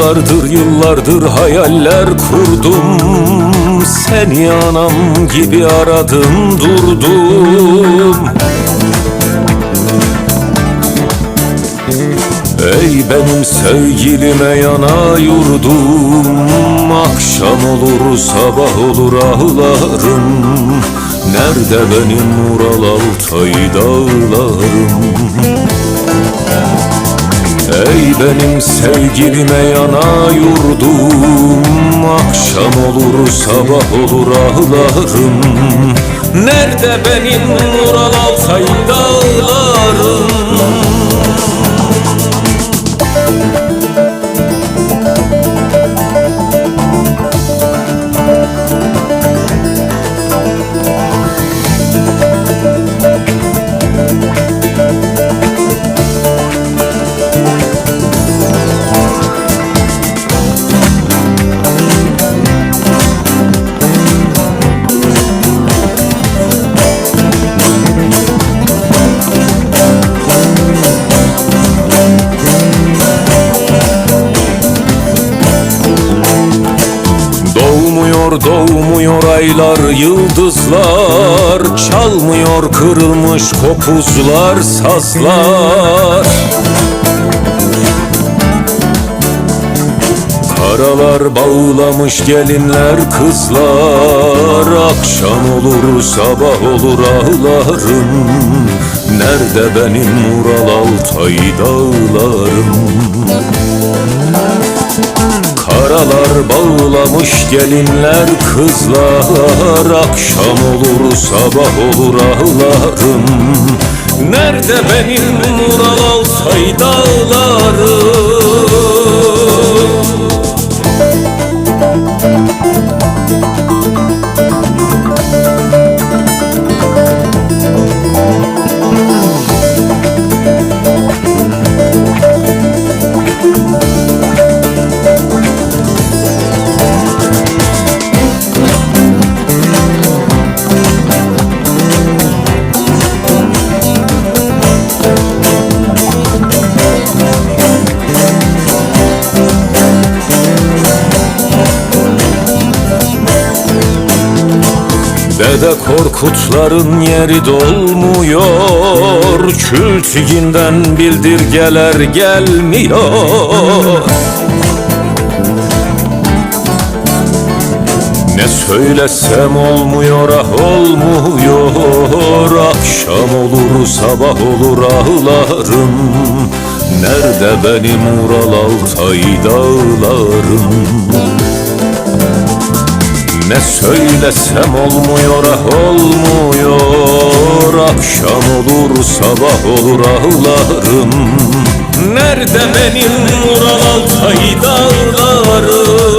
Yıllardır yıllardır hayaller kurdum. Seni anam gibi aradım durdum. Ey benim sevgilime yana yurdum. Akşam olur sabah olur ağlarım Nerede benim Ural Altay dağlarım Ey benim sevgilime yana yurdum Akşam olur sabah olur ağlarım Nerede benim Ural Altay dağlarım Doğmuyor doğmuyor aylar yıldızlar. Çalmıyor kırılmış kopuzlar sazlar. Karalar bağlamış gelinler kızlar. Akşam olur sabah olur ağlarım. Nerede benim Ural Altay dağlarım Karalar bağlamış gelinler kızlar Akşam olur sabah olur ağlarım. Nerede benim Ural Dede Korkutların yeri dolmuyor? Kültiginden bildirgeler gelmiyor. Ne söylesem olmuyor ah olmuyor. Akşam olur sabah olur ağlarım. Nerede benim Ural Altay dağlarım söylesem olmuyor ah olmuyor. Akşam olur sabah olur ağlarım Nerede benim Ural Altay dağlarım